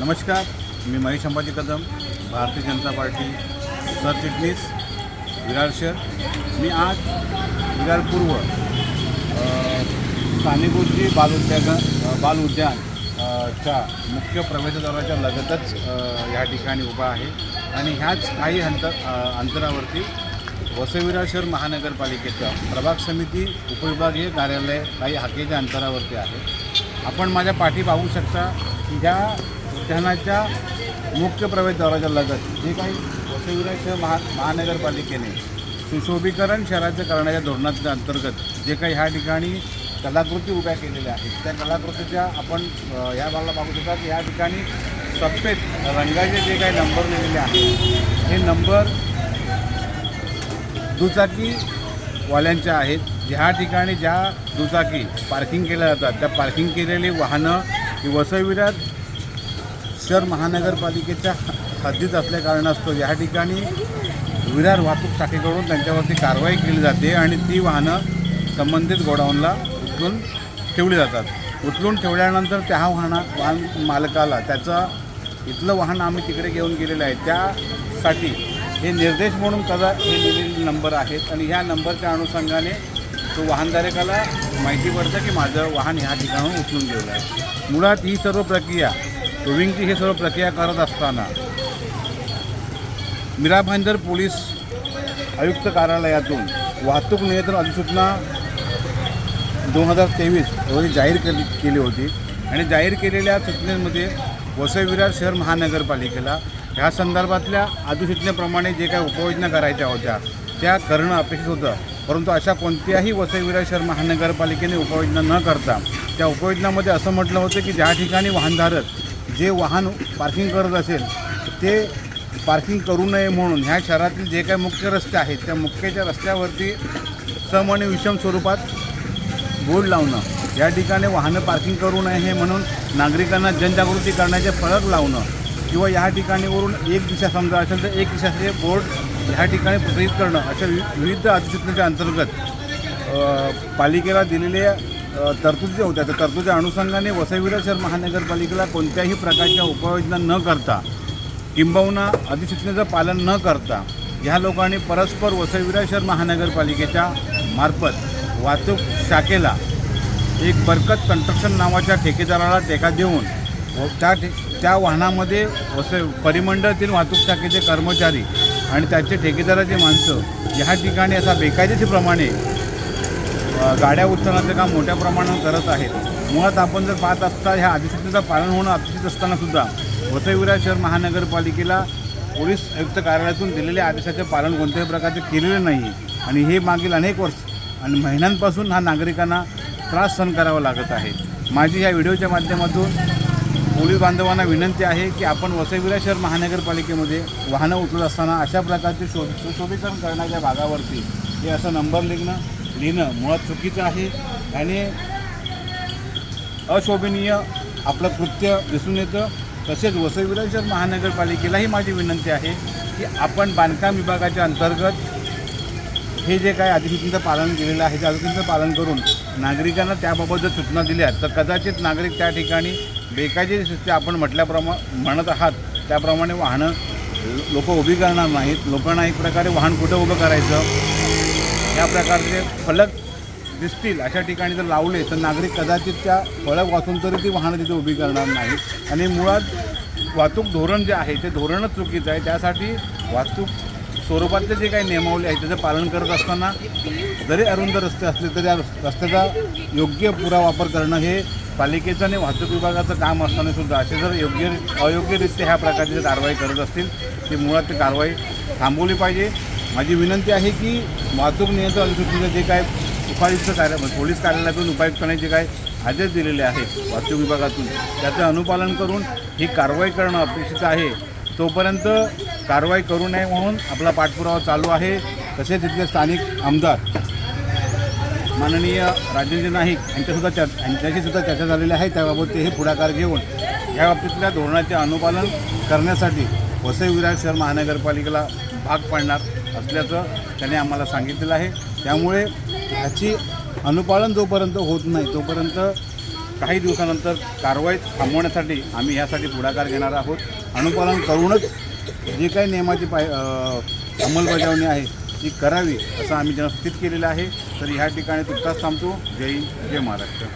नमस्कार मी महेश अंबाजी कदम भारतीय जनता पार्टी सरचिटणीस विरार शहर. मी आज विरार पूर्व स्थानिकोजी बाल उद्यान बाल उद्यान च्या मुख्य प्रवेशद्वाराच्या लगतच ह्या ठिकाणी उभा आहे. आणि ह्याच काही अंतर अंतरावरती वसविरा शहर महानगरपालिकेचं प्रभाग समिती उपविभागीय कार्यालय काही हाकेच्या अंतरावरती आहे. आपण माझ्या पाठी पाहू शकता की ह्या उद्यानाच्या मुख्य प्रवेशद्वाराच्या लगत जे काही वसईविरार शहर महा महानगरपालिकेने सुशोभीकरण शहराचं करण्याच्या धोरणाच्या अंतर्गत जे काही ह्या ठिकाणी कलाकृती उभ्या केलेल्या आहेत त्या कलाकृतीच्या आपण ह्या या भागाला पाहू शकता की या ठिकाणी सफेद रंगाचे जे काही नंबर लिहिलेले आहेत हे नंबर दुचाकीवाल्यांच्या आहेत. ह्या ठिकाणी ज्या दुचाकी पार्किंग केल्या जातात त्या पार्किंग केलेली वाहनं ही शहर महानगरपालिकेच्या हद्दीत असल्या कारणास्तव या ठिकाणी विरार वाहतूक शाखेकडून त्यांच्यावरती कारवाई केली जाते आणि ती वाहनं संबंधित गोडाऊनला उचलून ठेवली जातात. उचलून ठेवल्यानंतर त्या वाहना वाहन मालकाला त्याचा इथलं वाहन आम्ही तिकडे घेऊन गेलेलं आहे. त्यासाठी हे निर्देश म्हणून कदा हे लिहिलेले नंबर आहेत आणि ह्या नंबरच्या अनुषंगाने तो वाहनधारकाला माहिती पडतं की माझं वाहन ह्या ठिकाणाहून उचलून गेलं आहे. मुळात ही सर्व प्रक्रिया टोविंगची हे सर्व प्रक्रिया करत असताना मीरा भाईंदर पोलीस आयुक्त कार्यालयातून वाहतूक नियंत्रण अधिसूचना दोन हजार तेवीस रोजी जाहीर केली केली होती. आणि जाहीर केलेल्या सूचनेमध्ये वसई विरार शहर महानगरपालिकेला ह्या संदर्भातल्या अधिसूचनेप्रमाणे जे काही उपाययोजना करायच्या होत्या त्या करणं अपेक्षित होतं. परंतु अशा कोणत्याही वसई विरार शहर महानगरपालिकेने उपाययोजना न करता त्या उपाययोजनामध्ये असं म्हटलं होतं की ज्या ठिकाणी वाहनधारक जे वाहन पार्किंग करत असेल ते पार्किंग करू नये म्हणून ह्या शहरातील जे काही मुख्य रस्ते आहेत त्या मुख्यच्या रस्त्यावरती सम आणि विषम स्वरूपात बोर्ड लावणं या ठिकाणी वाहनं पार्किंग करू नये हे म्हणून नागरिकांना जनजागृती करण्याचे फळक लावणं किंवा या ठिकाणीवरून एक दिशा समजा असेल तर एक दिशाचे बोर्ड ह्या ठिकाणी प्रसारित करणं अशा वि विविध अधिसूचनेच्या अंतर्गत पालिकेला दिलेल्या अ, तरतुदी होत्या त्या तरतुदीच्या अनुषंगाने वसईविरा शहर महानगरपालिकेला कोणत्याही प्रकारच्या उपाययोजना न करता किंबहुना अधिसूचनेचं पालन न करता ह्या लोकांनी परस्पर वसईविरा शहर महानगरपालिकेच्या मार्फत वाहतूक शाखेला एक बरकत कन्स्ट्रक्शन नावाच्या ठेकेदाराला टेका देऊन व त्या ठे त्या वाहनामध्ये वसई परिमंडळातील वाहतूक शाखेचे कर्मचारी आणि त्याचे ठेकेदाराचे माणसं ह्या ठिकाणी असा बेकायदेशीरप्रमाणे गाड्या उचलण्याचं काम मोठ्या प्रमाणावर करत आहेत. मुळात आपण जर पाहत असता ह्या अधिसूचनेचं पालन होणं अपेक्षित असतानासुद्धा वसईविरा शहर महानगरपालिकेला पोलीस आयुक्त कार्यालयातून दिलेल्या आदेशाचे पालन कोणत्याही प्रकारचे केलेले नाही. आणि हे मागील अनेक वर्ष आणि महिन्यांपासून हा नागरिकांना त्रास सहन करावा लागत आहे. माझी या व्हिडिओच्या माध्यमातून पोलीस बांधवांना विनंती आहे की आपण वसईविरा शहर महानगरपालिकेमध्ये वाहनं उचलत असताना अशा प्रकारचे शो सुशोभीकरण करण्याच्या भागावरती हे असं नंबर लिहिणं लिहिणं मुळात चुकीचं आहे. आणि अशोभनीय आपलं कृत्य दिसून येतं. तसेच वसई महानगरपालिकेलाही माझी विनंती आहे की आपण बांधकाम विभागाच्या अंतर्गत हे जे काही अधिसूचनेचं पालन केलेलं आहे त्या अधिसूचनेचं पालन करून नागरिकांना त्याबाबत जर सूचना दिल्या तर कदाचित नागरिक त्या ठिकाणी बेकायदेशीर आपण म्हटल्याप्रमा म्हणत आहात. त्याप्रमाणे वाहनं लोक उभी करणार नाहीत. लोकांना एक प्रकारे वाहन कुठं उभं करायचं? या प्रकारचे फलक दिसतील अशा ठिकाणी जर लावले तर नागरिक कदाचित त्या फळक वाचून तरी ती वाहनं तिथे उभी करणार नाही आणि मुळात वाहतूक धोरण जे आहे ते धोरणच चुकीचं आहे. त्यासाठी वाहतूक स्वरूपातले जे काही नियमावली आहे त्याचं पालन करत असताना जरी अरुंद रस्ते असले तरी या रस्त्याचा योग्य पुरा वापर करणं हे पालिकेचं आणि वाहतूक विभागाचं काम असताना सुद्धा असे जर योग्य अयोग्यरित्या ह्या प्रकारची कारवाई करत असतील ती मुळात ती कारवाई थांबवली पाहिजे. माझी विनंती आहे की वाहतूक नियंत्रण अधिसूचनेचं जे काय उपायुक्त कार्य पोलीस कार्यालयातून उपायुक्तांनी जे काय आदेश दिलेले आहेत वाहतूक विभागातून त्याचं अनुपालन करून ही कारवाई करणं अपेक्षित आहे. तोपर्यंत कारवाई करू नये म्हणून आपला पाठपुरावा चालू आहे. तसेच इथले स्थानिक आमदार माननीय राजेंद्र नाईक यांच्यासुद्धा चर् यांच्याशीसुद्धा चर्चा झालेली आहे. त्याबाबत ते हे पुढाकार घेऊन या बाबतीतल्या धोरणाचे अनुपालन करण्यासाठी वसई विरार शहर महानगरपालिकेला भाग पाडणार असल्याचं त्याने आम्हाला सांगितलेलं आहे. त्यामुळे ह्याची अनुपालन जोपर्यंत होत नाही तोपर्यंत काही दिवसानंतर कारवाई थांबवण्यासाठी आम्ही यासाठी पुढाकार घेणार आहोत. अनुपालन करूनच जे काही नियमाची पाय अंमलबजावणी आहे ती करावी असं आम्ही जनस्थित सूचित केलेलं आहे. तर ह्या ठिकाणी तुर्तास थांबतो. जय हिंद, जय महाराष्ट्र.